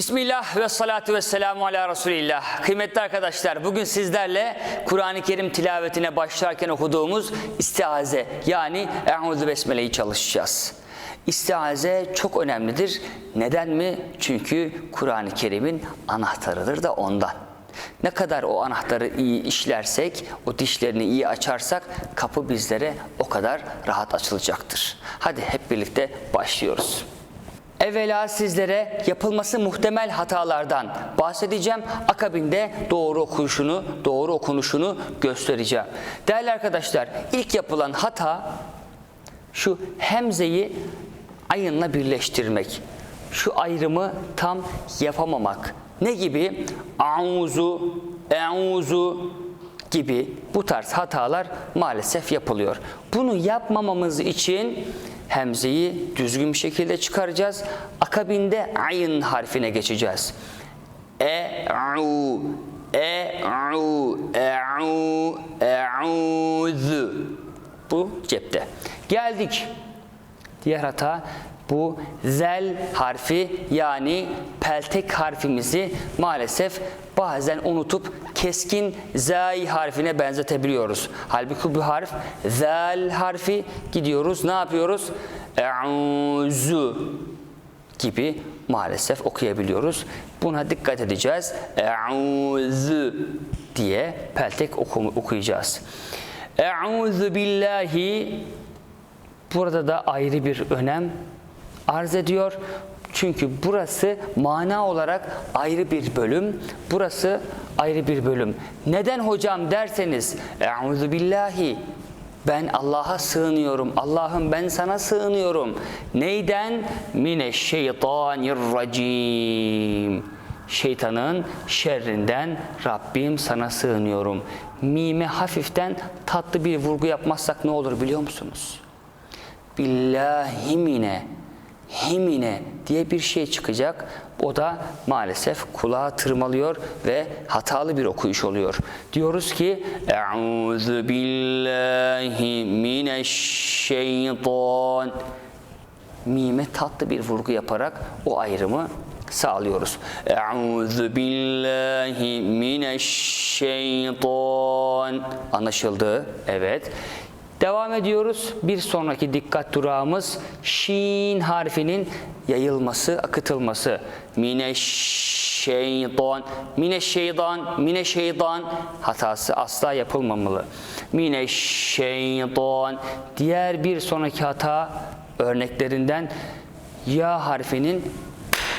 Bismillah ve salatu ve selamu ala Resulillah. Kıymetli arkadaşlar bugün sizlerle Kur'an-ı Kerim tilavetine başlarken okuduğumuz istiaze yani Eûzü Besmele'yi çalışacağız. İstiaze çok önemlidir. Neden mi? Çünkü Kur'an-ı Kerim'in anahtarıdır da ondan. Ne kadar o anahtarı iyi işlersek, o dişlerini iyi açarsak kapı bizlere o kadar rahat açılacaktır. Hadi hep birlikte başlıyoruz. Evvela sizlere yapılması muhtemel hatalardan bahsedeceğim. Akabinde doğru okuyuşunu, doğru okunuşunu göstereceğim. Değerli arkadaşlar, ilk yapılan hata şu hemzeyi ayınla birleştirmek. Şu ayrımı tam yapamamak. Ne gibi? Auzu, euzu gibi bu tarz hatalar maalesef yapılıyor. Bunu yapmamamız için hemzeyi düzgün bir şekilde çıkaracağız. Akabinde ayın harfine geçeceğiz. E-u, e-u, e-u, e-u-zü. Bu cepte. Geldik. Diğer hata bu zel harfi yani peltek harfimizi maalesef bazen unutup keskin zay harfine benzetebiliyoruz. Halbuki bu harf zel harfi gidiyoruz ne yapıyoruz? E'uzu gibi maalesef okuyabiliyoruz. Buna dikkat edeceğiz. E'uzu diye peltek okum okuyacağız. E'uzu billahi burada da ayrı bir önem arz ediyor. Çünkü burası mana olarak ayrı bir bölüm. Burası ayrı bir bölüm. Neden hocam derseniz Euzu billahi ben Allah'a sığınıyorum. Allah'ım ben sana sığınıyorum. Neyden? Mineşşeytanirracim. Şeytanın şerrinden Rabbim sana sığınıyorum. Mime hafiften tatlı bir vurgu yapmazsak ne olur biliyor musunuz? Billahimine himine diye bir şey çıkacak. O da maalesef kulağa tırmalıyor ve hatalı bir okuyuş oluyor. Diyoruz ki Euzu billahi mineşşeytan Mime tatlı bir vurgu yaparak o ayrımı sağlıyoruz. Euzu billahi mineşşeytan Anlaşıldı. Evet. Devam ediyoruz. Bir sonraki dikkat durağımız şin harfinin yayılması, akıtılması. Mineşşeytan, mineşşeytan, mineşşeytan hatası asla yapılmamalı. Mineşşeytan. Diğer bir sonraki hata örneklerinden ya harfinin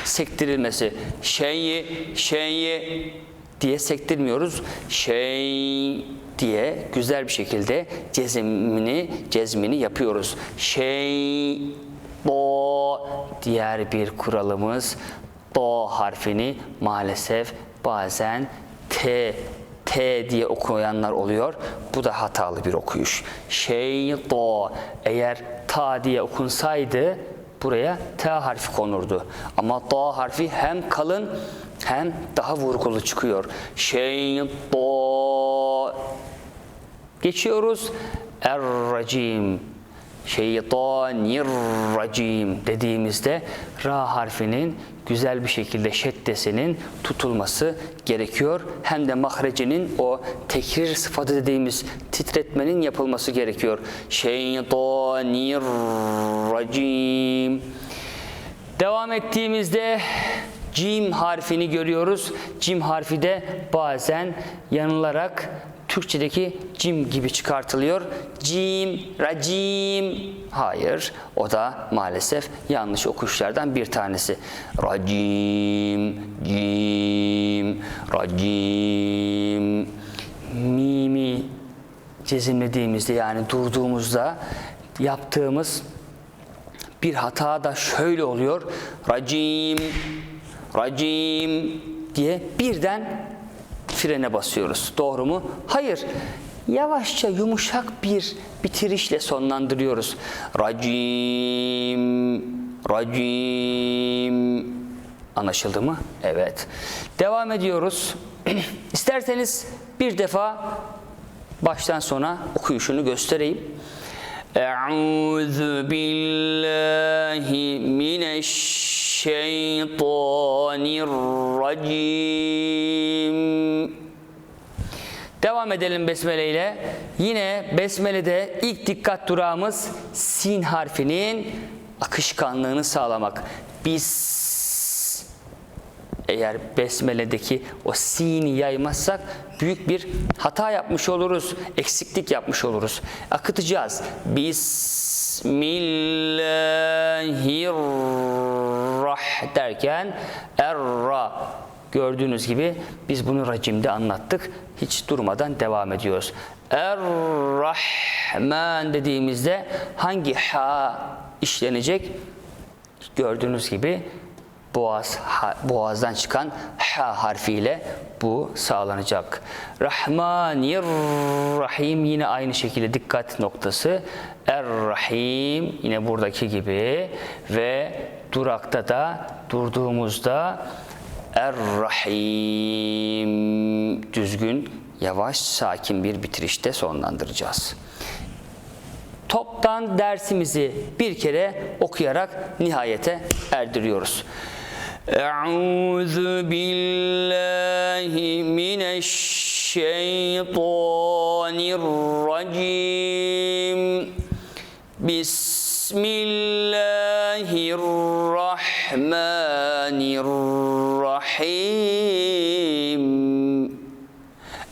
sektirilmesi. Şeyi, şeyi diye sektirmiyoruz. Şey diye güzel bir şekilde cezmini cezmini yapıyoruz. Şey do diğer bir kuralımız do harfini maalesef bazen t T diye okuyanlar oluyor. Bu da hatalı bir okuyuş. Şey do eğer ta diye okunsaydı buraya T harfi konurdu. Ama da harfi hem kalın hem daha vurgulu çıkıyor. Şey do Geçiyoruz. Er-racim. Şeytanirracim dediğimizde ra harfinin güzel bir şekilde şeddesinin tutulması gerekiyor. Hem de mahrecinin o tekrir sıfatı dediğimiz titretmenin yapılması gerekiyor. Şeytanirracim. Devam ettiğimizde cim harfini görüyoruz. Cim harfi de bazen yanılarak Türkçedeki cim gibi çıkartılıyor. Cim, racim. Hayır, o da maalesef yanlış okuşlardan bir tanesi. Racim, cim, racim. Mimi cezimlediğimizde yani durduğumuzda yaptığımız bir hata da şöyle oluyor. Racim, racim diye birden frene basıyoruz. Doğru mu? Hayır. Yavaşça yumuşak bir bitirişle sonlandırıyoruz. Racim, racim. Anlaşıldı mı? Evet. Devam ediyoruz. İsterseniz bir defa baştan sona okuyuşunu göstereyim. Euzu billahi mineşşeytanirracim. Devam edelim Besmele ile. Yine Besmele'de ilk dikkat durağımız sin harfinin akışkanlığını sağlamak. Biz eğer Besmele'deki o sini yaymazsak büyük bir hata yapmış oluruz, eksiklik yapmış oluruz. Akıtacağız. Bismillahirrah derken erra gördüğünüz gibi biz bunu racimde anlattık. Hiç durmadan devam ediyoruz. Er-Rahman dediğimizde hangi ha işlenecek? Gördüğünüz gibi boğaz boğazdan çıkan ha harfiyle bu sağlanacak. Rahmanirrahim yine aynı şekilde dikkat noktası. Er-Rahim yine buradaki gibi ve durakta da durduğumuzda Er-Rahim düzgün, yavaş, sakin bir bitirişte sonlandıracağız. Toptan dersimizi bir kere okuyarak nihayete erdiriyoruz. Euzu billahi mineşşeytanirracim. Bismillahirrahmanirrahim.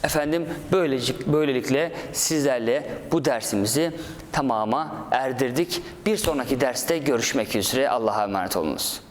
Efendim böylecik, böylelikle sizlerle bu dersimizi tamama erdirdik. Bir sonraki derste görüşmek üzere. Allah'a emanet olunuz.